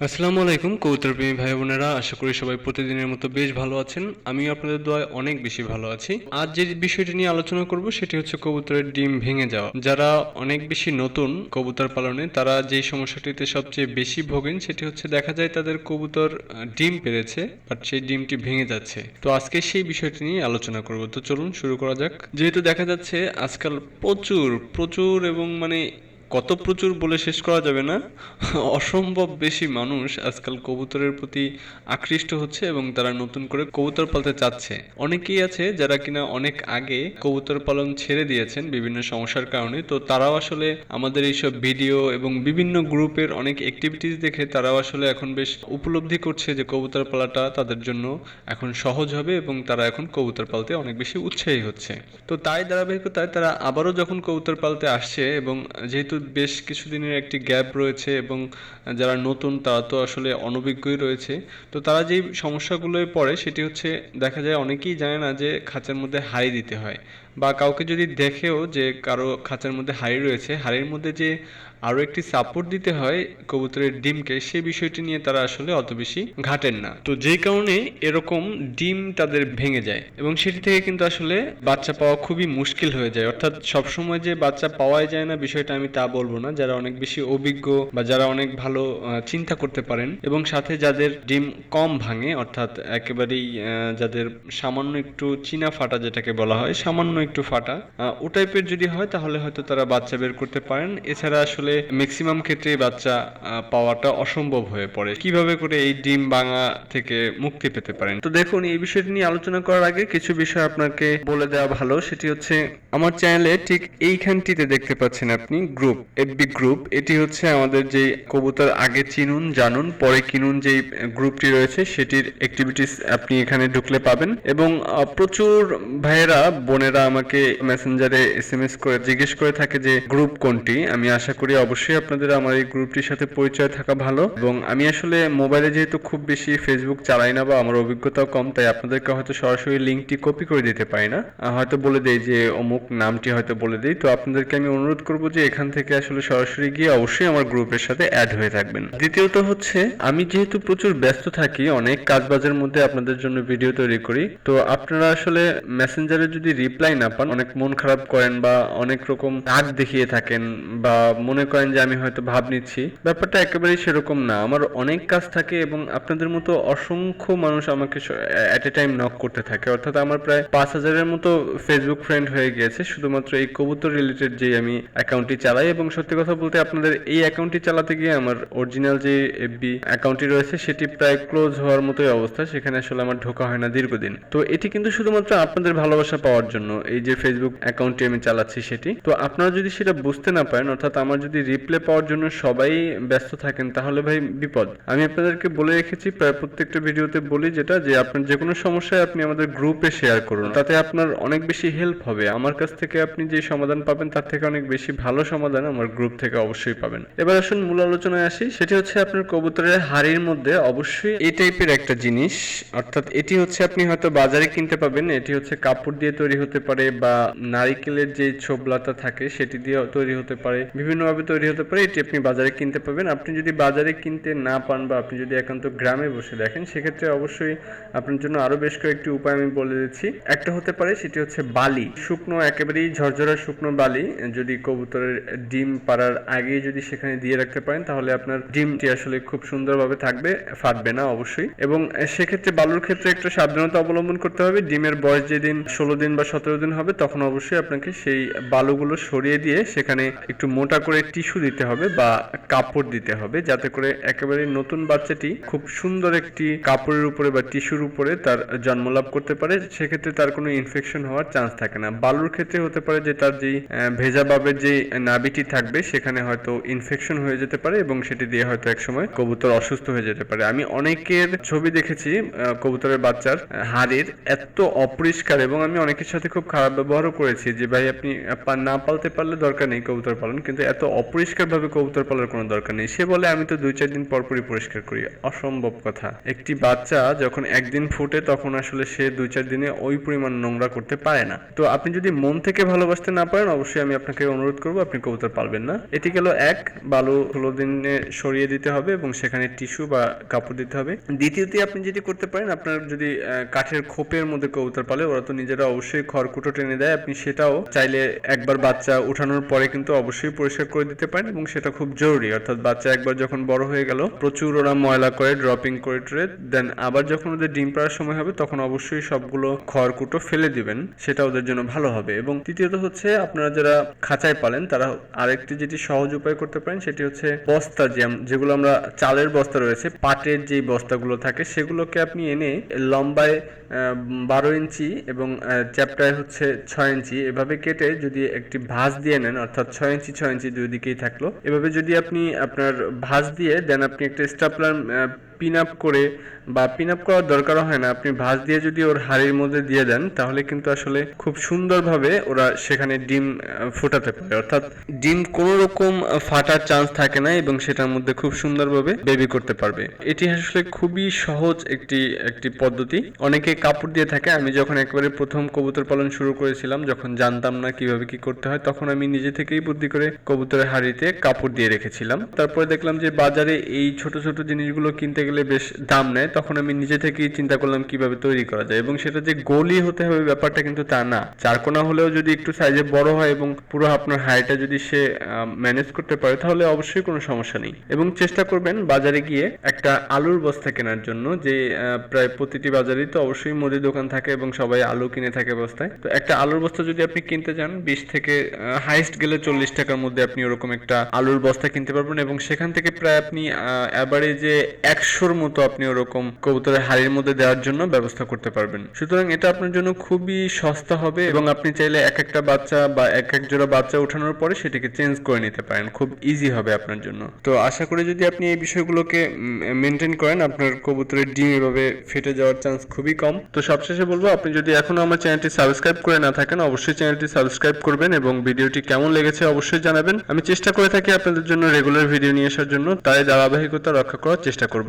আসসালামু আলাইকুম কবুতর প্রেমী ভাই বোনেরা আশা করি সবাই প্রতিদিনের মতো বেশ ভালো আছেন। আমিও আপনাদের দোয়ায় অনেক বেশি ভালো আছি। আজ যে বিষয়টি নিয়ে আলোচনা করব, সেটি হচ্ছে কবুতরের ডিম ভেঙে যাওয়া। যারা অনেক বেশি নতুন কবুতর পালনে, তারা যেই সমস্যাটিতে সবচেয়ে বেশি ভোগেন, সেটি হচ্ছে দেখা যায় তাদের কবুতর ডিম পেরেছে, বাট সেই ডিমটি ভেঙে যাচ্ছে। তো আজকে সেই বিষয়টি নিয়ে আলোচনা করব। তো চলুন, শুরু করা যাক। যেহেতু দেখা যাচ্ছে, আজকাল প্রচুর প্রচুর এবং মানে কত প্রচুর বলে শেষ করা যাবে না? অসম্ভব বেশি মানুষ আজকাল কবুতরের প্রতি আকৃষ্ট হচ্ছে এবং তারা নতুন করে কবুতর পালতে চাচ্ছে। অনেকেই আছে যারা কিনা অনেক আগে কবুতর পালন ছেড়ে দিয়েছেন বিভিন্ন সমস্যার কারণে। তো তারাও আসলে আমাদের এইসব ভিডিও এবং বিভিন্ন গ্রুপের অনেক অ্যাক্টিভিটিস দেখে তারাও আসলে এখন বেশ উপলব্ধি করছে যে কবুতর পালাটা তাদের জন্য এখন সহজ হবে এবং তারা এখন কবুতর পালতে অনেক বেশি উৎসাহী হচ্ছে। তো তাই ধারাবাহিকতায় তারা আবারও যখন কবুতর পালতে আসছে এবং যেহেতু বেশ কিছুদিনের একটি গ্যাপ রয়েছে এবং যারা নতুন তারা তো আসলে অনভিজ্ঞই রয়েছে। তো তারা যেই সমস্যাগুলোয় পড়ে সেটি হচ্ছে দেখা যায় অনেকেই জানে না যে খাঁচার মধ্যে হাড়ি দিতে হয়। বা কাউকে যদি দেখেও যে কারও খাঁচার মধ্যে হাড়ি রয়েছে, হাড়ির মধ্যে যে আরও একটি সাপোর্ট দিতে হয় কবুতরের ডিমকে, সে বিষয়টি নিয়ে তারা আসলে অত বেশি ঘাটেন না। তো যেই কারণে এরকম ডিম তাদের ভেঙে যায় এবং সেটি থেকে কিন্তু আসলে বাচ্চা পাওয়া খুবই মুশকিল হয়ে যায়। অর্থাৎ সবসময় যে বাচ্চা পাওয়াই যায় না বিষয়টা আমি তা বলব না। যারা অনেক বেশি অভিজ্ঞ বা যারা অনেক ভালো চিন্তা করতে পারেন এবং সাথে যাদের ডিম কম ভাঙে, অর্থাৎ একেবারেই যাদের সামান্য একটু চিনা ফাটা যেটাকে বলা হয়, সামান্য একটু ফাটা ও টাইপের যদি হয় তাহলে হয়তো তারা বাচ্চা বের করতে পারেন। এছাড়া আসলে ম্যাক্সিমাম ক্ষেত্রে বাচ্চা পাওয়াটা অসম্ভব হয়ে পড়ে। কীভাবে করে এই ডিম ভাঙা থেকে মুক্তি পেতে পারেন? তো দেখুন, এই বিষয়টি নিয়ে আলোচনা করার আগে কিছু বিষয় আপনাকে বলে দেওয়া ভালো। সেটি হচ্ছে, আমার চ্যানেলে ঠিক এইখানটিতে দেখতে পাচ্ছেন আপনি, গ্রুপ এফবি গ্রুপ। এটি হচ্ছে আমাদের যে কবুতর আগে চিনুন, জানুন, পরে কিনুন যে গ্রুপটি রয়েছে, সেটির অ্যাক্টিভিটিস আপনি এখানে ঢুকলে পাবেন। এবং প্রচুর ভাইয়েরা, বোনেরা আমাকে মেসেঞ্জারে এস এম এস করে, জিজ্ঞেস করে থাকে যে, গ্রুপ কোনটি? আমি আশা করি অবশ্যই আপনাদের আমার এই গ্রুপটির সাথে পরিচয় থাকা ভালো। এবং আমি আসলে মোবাইলে যেহেতু খুব বেশি ফেসবুক চালাই না বা আমার অভিজ্ঞতাও কম, তাই আপনাদেরকে হয়তো সরাসরি লিঙ্কটি কপি করে দিতে পারি না। হয়তো বলে দেই যে অমুক নামটি হয়তো বলে দিই। তো আপনাদেরকে আমি অনুরোধ করব যে এখান থেকে আসলে সরাসরি গিয়ে অবশ্যই আমার গ্রুপের সাথে অ্যাড হয়ে থাকবেন। দ্বিতীয়ত হচ্ছে, আমি যেহেতু প্রচুর ব্যস্ত থাকি, অনেক কাজবাজের মধ্যে আপনাদের জন্য ভিডিও তৈরি করি, তো আপনারা আসলে মেসেঞ্জারে যদি রিপ্লাই না পান, অনেক মন খারাপ করেন বা অনেক রকম রাগ দেখিয়ে থাকেন বা মনে করেন যে আমি হয়তো ভাব নিচ্ছি। ব্যাপারটা একেবারেই সেরকম না। আমার অনেক কাজ থাকে এবং আপনাদের মতো অসংখ্য মানুষ আমাকে অ্যাট এ টাইম নক করতে থাকে। অর্থাৎ আমার প্রায় পাঁচ হাজারের মতো ফেসবুক ফ্রেন্ড হয়ে গিয়েছে। শুধুমাত্র এই কবুতর রিলেটেড যে আমি অ্যাকাউন্টটি চালাই এবং সত্যি কথা বলতে আপনাদের এই অ্যাকাউন্টটি চালাতে গিয়ে আমার অরিজিনাল যে এফবি অ্যাকাউন্টটি রয়েছে, সেটি প্রায় ক্লোজ হওয়ার মতোই অবস্থা। সেখানে আসলে আমার ঢোকা হয় না দীর্ঘদিন। তো এটি কিন্তু শুধুমাত্র আপনাদের ভালোবাসা পাওয়ার জন্য, এই যে ফেসবুক অ্যাকাউন্টটি আমি চালাচ্ছি সেটি। তো আপনারা যদি সেটা বুঝতে না পারেন, অর্থাৎ আমার যদি রিপ্লে পাওয়ার জন্য সবাই ব্যস্ত থাকেন, তাহলে ভাই বিপদ। আমি আপনাদেরকে বলে রেখেছি, প্রায় প্রত্যেকটা ভিডিওতে বলি যেটা, যে আপনার যে কোনো সমস্যায় আপনি আমাদের গ্রুপে শেয়ার করুন। তাতে আপনার অনেক বেশি হেল্প হবে। আমার কাছ থেকে আপনি যে সমাধান পাবেন, তার থেকে অনেক বেশি ভালো সমাধান আমার গ্রুপ থেকে অবশ্যই পাবেন। এবার আসুন মূল আলোচনায় আসি। সেটি হচ্ছে আপনার কবুতরের হাড়ির মধ্যে অবশ্যই এই টাইপের একটা জিনিস, অর্থাৎ এটি হচ্ছে আপনি হয়তো বাজারে কিনতে পাবেন, এটি হচ্ছে কাপড় দিয়ে তৈরি হতে পারে বা নারিকেলের যে ছোবলাটা থাকে, সেটি দিয়ে তৈরি হতে পারে। বিভিন্নভাবে তৈরি হতে পারে, এটি আপনি বাজারে কিনতে পাবেন আপনি যদি বাজারে কিনতে না পান বা আপনি যদি একান্ত গ্রামে বসে দেখেন, সেক্ষেত্রে অবশ্যই আপনার জন্য আরও বেশ কয়েকটি উপায় আমি বলে দিচ্ছি। একটা হতে পারে, সেটি হচ্ছে বালি। শুকনো, একেবারেই ঝরঝরা শুকনো বালি। যদি কবুতরের ডিম পাড়ার আগেই যদি সেখানে দিয়ে রাখতে পারেন, তাহলে আপনার ডিমটি আসলে খুব সুন্দরভাবে থাকবে, ফাটবে না অবশ্যই। এবং সেক্ষেত্রে বালুর ক্ষেত্রে একটা সাবধানতা অবলম্বন করতে হবে। ডিমের বয়স যেদিন ষোলো দিন বা সতেরো দিন হবে, তখন অবশ্যই আপনাকে সেই বালুগুলো সরিয়ে দিয়ে সেখানে একটু মোটা করে টিস্যু দিতে হবে বা কাপড় দিতে হবে, যাতে করে একেবারে নতুন বাচ্চাটি খুব সুন্দর একটি কাপড়ের উপরে বা টিস্যুর উপরে তার জন্ম লাভ করতে পারে। সেক্ষেত্রে তার কোনো ইনফেকশন হওয়ার চান্স থাকে না। বালুর ক্ষেত্রে হতে পারে যে তার যেই ভেজা ভাবের যে নাবিটি থাকবে, সেখানে হয়তো ইনফেকশন হয়ে যেতে পারে এবং সেটি দিয়ে হয়তো একসময় কবুতর অসুস্থ হয়ে যেতে পারে। আমি অনেকের ছবি দেখেছি কবুতরের বাচ্চার হাড়ের এত অপরিষ্কার এবং আমি অনেকের সাথে খুব খারাপ ব্যবহারও করেছি যে, ভাই, আপনি না পালতে পারলে দরকার নেই কবুতর পালন। কিন্তু এত অপরিষ্কার ভাবে কবুতর পালার কোনো দরকার নেই। সে বলে, আমি তো দুই চার দিন পর পরই পরিষ্কার করি। অসম্ভব কথা। একটি বাচ্চা যখন একদিন ফুটে, তখন আসলে সে দুই চার দিনে ওই পরিমাণ নোংরা করতে পারে না। তো আপনি যদি মন থেকে ভালোবাসতে না পারেন, অবশ্যই আমি আপনাকে অনুরোধ করব, আপনি কবুতর পালবেন না। এটি গেল এক, বালু ষোলো দিনে সরিয়ে দিতে হবে এবং সেখানে টিস্যু বা কাপড় দিতে হবে। দ্বিতীয়তে আপনি যেটি করতে পারেন, আপনার যদি কাঠের খোপের মধ্যে কবুতর পালে, ওরা তো নিজেরা অবশ্যই খড়কুটো টেনে দেয়। আপনি সেটাও চাইলে একবার বাচ্চা উঠানোর পরে কিন্তু অবশ্যই পরিষ্কার করে দিতে পারেন এবং সেটা খুব জরুরি। অর্থাৎ বাচ্চা একবার যখন বড় হয়ে গেল, প্রচুর ওরা ময়লা করে ড্রপিং করে টরে দেন আবার যখন ওদের ডিম পাড়ার সময় হবে, তখন অবশ্যই সবগুলো খড়কুটো ফেলে দিবেন, সেটা ওদের জন্য ভালো হবে। এবং তৃতীয়ত হচ্ছে, আপনারা যারা খাঁচায় পালেন, তারা আরেকটি যেটি সহজ উপায় করতে পারেন, সেটি হচ্ছে বস্তা যে যেগুলো আমরা চালের বস্তা রয়েছে, পাটের যে বস্তাগুলো থাকে, সেগুলোকে আপনি এনে লম্বায় বারো ইঞ্চি এবং চ্যাপ্টায় হচ্ছে ছয় ইঞ্চি, এভাবে কেটে যদি একটি ভাঁজ দিয়ে নেন, অর্থাৎ ছয় ইঞ্চি ছয় ইঞ্চি দুই দিকেই থাকল। এভাবে যদি আপনি আপনার ভাঁজ দিয়ে দেন আপনি একটা স্টাপলার পিন আপ করে বা পিন আপ করার দরকারও হয় না। আপনি ভাঁজ দিয়ে যদি ওর হাড়ির মধ্যে দিয়ে দেন, তাহলে কিন্তু আসলে খুব সুন্দরভাবে ওরা সেখানে ডিম ফোটাতে পারে। অর্থাৎ ডিম কোনো রকম ফাটার চান্স থাকে না এবং সেটার মধ্যে খুব সুন্দরভাবে বেবি করতে পারবে। এটি আসলে খুবই সহজ একটি একটি পদ্ধতি। অনেকে কাপড় দিয়ে থাকে। আমি যখন একবারে প্রথম কবুতর পালন শুরু করেছিলাম, যখন জানতাম না কীভাবে কি করতে হয়, তখন আমি নিজে থেকেই বুদ্ধি করে কবুতরের হাড়িতে কাপড় দিয়ে রেখেছিলাম। তারপরে দেখলাম যে বাজারে এই ছোট ছোট জিনিসগুলো কিনতে গেলে বেশ দাম নেয়, তখন আমি নিজে থেকেই চিন্তা করলাম কীভাবে তৈরি করা যায়। এবং সেটা যে গোলই হতে হবে ব্যাপারটা কিন্তু তা না। চারকোনা হলেও যদি একটু সাইজে বড় হয় এবং পুরো আপনার হাইটা যদি সে ম্যানেজ করতে পারে, তাহলে অবশ্যই কোনো সমস্যা নেই। এবং চেষ্টা করবেন বাজারে গিয়ে একটা আলুর বস্তা কেনার জন্য, যে প্রায় প্রতিটি বাজারেই তো অবশ্যই মুদি দোকান থাকে এবং সবাই আলু কিনে থাকে বস্তায়। তো একটা আলুর বস্তা যদি আপনি কিনতে যান বিশ থেকে হাইস্ট গেলে চল্লিশ টাকার মধ্যে আপনি ওরকম একটা আলুর বস্তা কিনতে পারবেন এবং সেখান থেকে প্রায় আপনি অ্যাভারেজে একশোর মতো আপনি ওরকম কবুতরের হাড়ির মধ্যে দেওয়ার জন্য ব্যবস্থা করতে পারবেন। সুতরাং এটা আপনার জন্য খুবই সস্তা হবে এবং আপনি চাইলে এক একটা বাচ্চা বা এক এক জোড়া বাচ্চা ওঠানোর পরে সেটিকে চেঞ্জ করে নিতে পারেন। খুব ইজি হবে আপনার জন্য। তো আশা করি যদি আপনি এই বিষয়গুলোকে মেনটেন করেন, আপনার কবুতরের ডিম এভাবে ফেটে যাওয়ার চান্স খুবই কম। তো সবশেষে বলব, আপনি যদি এখনও আমার চ্যানেলটি সাবস্ক্রাইব করে না থাকেন, অবশ্যই চ্যানেলটি সাবস্ক্রাইব করবেন এবং ভিডিওটি কেমন লেগেছে অবশ্যই জানাবেন। আমি চেষ্টা করে থাকি আপনাদের জন্য রেগুলার ভিডিও নিয়ে আসার জন্য। তাই ধারাবাহিকতা রক্ষা করার চেষ্টা করব।